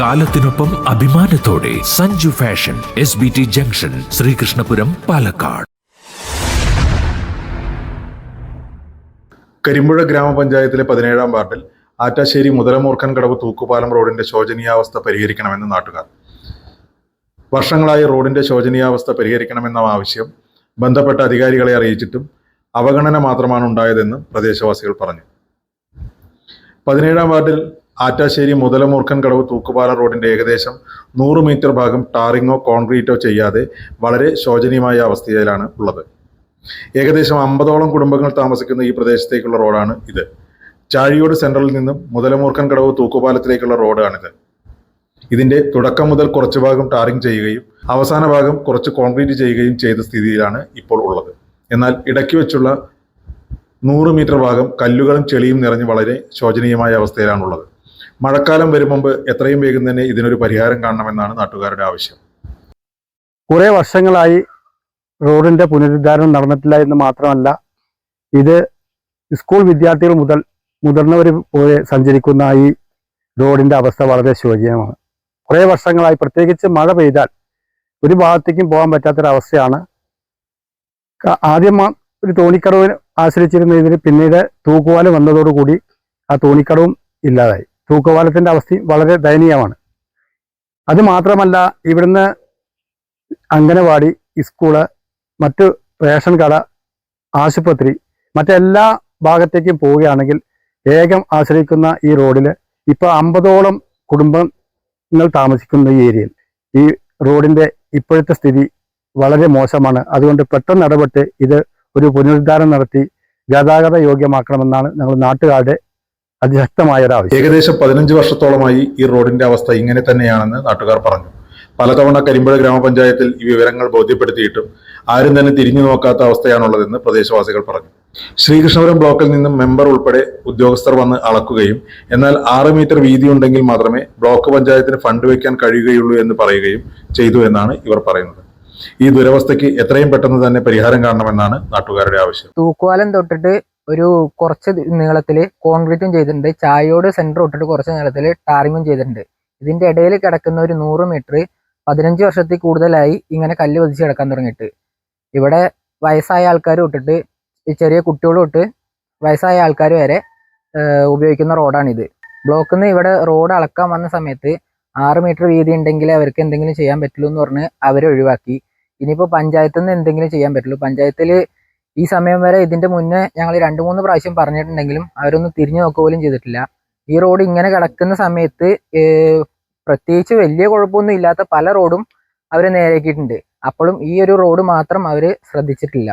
കാലത്തിനൊപ്പം അഭിമാനത്തോടെ Sanju fashion S B T junction Sreekrishnapuram Palakkad. Karimpuzha ഗ്രാമപഞ്ചായത്തിലെ പതിനേഴാം വാർഡിൽ ആറ്റാശ്ശേരി മുതലമൂർഖൻ കടവ് തൂക്കുപാലം റോഡിന്റെ ശോചനീയാവസ്ഥ പരിഹരിക്കണമെന്ന് നാട്ടുകാർ. വർഷങ്ങളായി റോഡിന്റെ ശോചനീയാവസ്ഥ പരിഹരിക്കണമെന്ന ആവശ്യം. ബന്ധപ്പെട്ട അധികാരികളെ അറിയിച്ചിട്ടും അവഗണന മാത്രമാണ് ഉണ്ടായതെന്ന് പ്രദേശവാസികൾ പറഞ്ഞു. പതിനേഴാം വാർഡിൽ ആറ്റാശ്ശേരി മുതലമൂർഖൻ കടവ് തൂക്കുപാല റോഡിന്റെ ഏകദേശം നൂറ് മീറ്റർ ഭാഗം ടാറിങ്ങോ കോൺക്രീറ്റോ ചെയ്യാതെ വളരെ ശോചനീയമായ അവസ്ഥയിലാണ് ഉള്ളത്. ഏകദേശം അമ്പതോളം കുടുംബങ്ങൾ താമസിക്കുന്ന ഈ പ്രദേശത്തേക്കുള്ള റോഡാണ് ഇത്. ചാഴിയോട് സെൻട്രലിൽ നിന്നും മുതലമൂർഖൻ കടവ് തൂക്കുപാലത്തിലേക്കുള്ള റോഡാണിത്. ഇതിന്റെ തുടക്കം മുതൽ കുറച്ച് ഭാഗം ടാറിംഗ് ചെയ്യുകയും അവസാന ഭാഗം കുറച്ച് കോൺക്രീറ്റ് ചെയ്യുകയും ചെയ്ത സ്ഥിതിയിലാണ് ഇപ്പോൾ ഉള്ളത്. എന്നാൽ ഇടയ്ക്ക് വെച്ചുള്ള നൂറ് മീറ്റർ ഭാഗം കല്ലുകളും ചെളിയും നിറഞ്ഞ് വളരെ ശോചനീയമായ അവസ്ഥയിലാണുള്ളത്. മഴക്കാലം വരും മുമ്പ് എത്രയും വേഗം തന്നെ ഇതിനൊരു പരിഹാരം കാണണമെന്നാണ് നാട്ടുകാരുടെ ആവശ്യം. കുറേ വർഷങ്ങളായി റോഡിന്റെ പുനരുദ്ധാരണം നടന്നിട്ടില്ല എന്ന് മാത്രമല്ല ഇത് സ്കൂൾ വിദ്യാർത്ഥികൾ മുതൽ മുതിർന്നവർ പോലെ സഞ്ചരിക്കുന്ന ഈ റോഡിന്റെ അവസ്ഥ വളരെ ശോചനീയമാണ്. കുറേ വർഷങ്ങളായി പ്രത്യേകിച്ച് മഴ പെയ്താൽ ഒരു ഭാഗത്തേക്കും പോകാൻ പറ്റാത്തൊരവസ്ഥയാണ്. ആദ്യം ഒരു ഒരു ആശ്രയിച്ചിരുന്ന ആശ്രയിച്ചിരുന്നതിന് പിന്നീട് തൂക്കുവാലും വന്നതോടുകൂടി ആ തോണിക്കടവും ഇല്ലാതായി. തൂക്കുപാലത്തിന്റെ അവസ്ഥ വളരെ ദയനീയമാണ്. അത് മാത്രമല്ല ഇവിടുന്ന് അംഗനവാടി സ്കൂൾ മറ്റു റേഷൻ കട ആശുപത്രി മറ്റെല്ലാ ഭാഗത്തേക്കും പോവുകയാണെങ്കിൽ ഏകം ആശ്രയിക്കുന്ന ഈ റോഡിൽ ഇപ്പോൾ അമ്പതോളം കുടുംബങ്ങൾ താമസിക്കുന്ന ഈ ഏരിയയിൽ. ഈ റോഡിന്റെ ഇപ്പോഴത്തെ സ്ഥിതി വളരെ മോശമാണ്. അതുകൊണ്ട് പെട്ടെന്ന് ഇടപെട്ട് ഇത് ഒരു പുനരുദ്ധാരണം നടത്തി ഗതാഗത യോഗ്യമാക്കണമെന്നാണ് ഞങ്ങൾ നാട്ടുകാരുടെ അതിശക്തമായ ഒരു ആവശ്യം ഏകദേശം പതിനഞ്ച് വർഷത്തോളമായി ഈ റോഡിന്റെ അവസ്ഥ ഇങ്ങനെ തന്നെയാണെന്ന് നാട്ടുകാർ പറഞ്ഞു. പലതവണ കരിമ്പുഴ ഗ്രാമപഞ്ചായത്തിൽ ഈ വിവരങ്ങൾ ബോധ്യപ്പെടുത്തിയിട്ടും ആരും തന്നെ തിരിഞ്ഞു നോക്കാത്ത അവസ്ഥയാണുള്ളതെന്ന് പ്രദേശവാസികൾ പറഞ്ഞു. ശ്രീകൃഷ്ണപുരം ബ്ലോക്കിൽ നിന്നും മെമ്പർ ഉൾപ്പെടെ ഉദ്യോഗസ്ഥർ വന്ന് അളക്കുകയും എന്നാൽ ആറ് മീറ്റർ വീതി ഉണ്ടെങ്കിൽ മാത്രമേ ബ്ലോക്ക് പഞ്ചായത്തിന് ഫണ്ട് വയ്ക്കാൻ കഴിയുകയുള്ളൂ എന്ന് പറയുകയും ചെയ്തു എന്നാണ് ഇവർ പറയുന്നത്. ഈ ദുരവസ്ഥയ്ക്ക് എത്രയും പെട്ടെന്ന് തന്നെ പരിഹാരം കാണണമെന്നാണ് നാട്ടുകാരുടെ ആവശ്യം. തൂക്കുവാലം തൊട്ടിട്ട് ഒരു കുറച്ച് നീളത്തിൽ കോൺക്രീറ്റും ചെയ്തിട്ടുണ്ട്. ചായയോട് സെന്റർ തൊട്ടിട്ട് കുറച്ച് നീളത്തിൽ ടാറിങ്ങും ചെയ്തിട്ടുണ്ട്. ഇതിന്റെ ഇടയിൽ കിടക്കുന്ന ഒരു നൂറ് മീറ്റർ പതിനഞ്ച് വർഷത്തിൽ കൂടുതലായി ഇങ്ങനെ കല്ല് പതിച്ച് കിടക്കാൻ തുടങ്ങിയിട്ട്. ഇവിടെ വയസ്സായ ആൾക്കാർ തൊട്ടിട്ട് ചെറിയ കുട്ടികൾ തൊട്ട് വയസ്സായ ആൾക്കാർ വരെ ഉപയോഗിക്കുന്ന റോഡാണിത്. ബ്ലോക്കിൽ നിന്ന് ഇവിടെ റോഡ് അളക്കാൻ വന്ന സമയത്ത് ആറ് മീറ്റർ വീതി ഉണ്ടെങ്കിൽ അവർക്ക് എന്തെങ്കിലും ചെയ്യാൻ പറ്റുള്ളൂ എന്ന് പറഞ്ഞ് അവരെ ഒഴിവാക്കി. ഇനിയിപ്പോൾ പഞ്ചായത്തിൽ നിന്ന് എന്തെങ്കിലും ചെയ്യാൻ പറ്റുള്ളൂ. പഞ്ചായത്തിൽ ഈ സമയം വരെ ഇതിന്റെ മുന്നേ ഞങ്ങൾ രണ്ട് മൂന്ന് പ്രാവശ്യം പറഞ്ഞിട്ടുണ്ടെങ്കിലും അവരൊന്നും തിരിഞ്ഞു നോക്കുക പോലും ചെയ്തിട്ടില്ല. ഈ റോഡ് ഇങ്ങനെ കിടക്കുന്ന സമയത്ത് പ്രത്യേകിച്ച് വലിയ കുഴപ്പമൊന്നും ഇല്ലാത്ത പല റോഡും അവർ നേരെയാക്കിയിട്ടുണ്ട്. അപ്പോഴും ഈ ഒരു റോഡ് മാത്രം അവർ ശ്രദ്ധിച്ചിട്ടില്ല.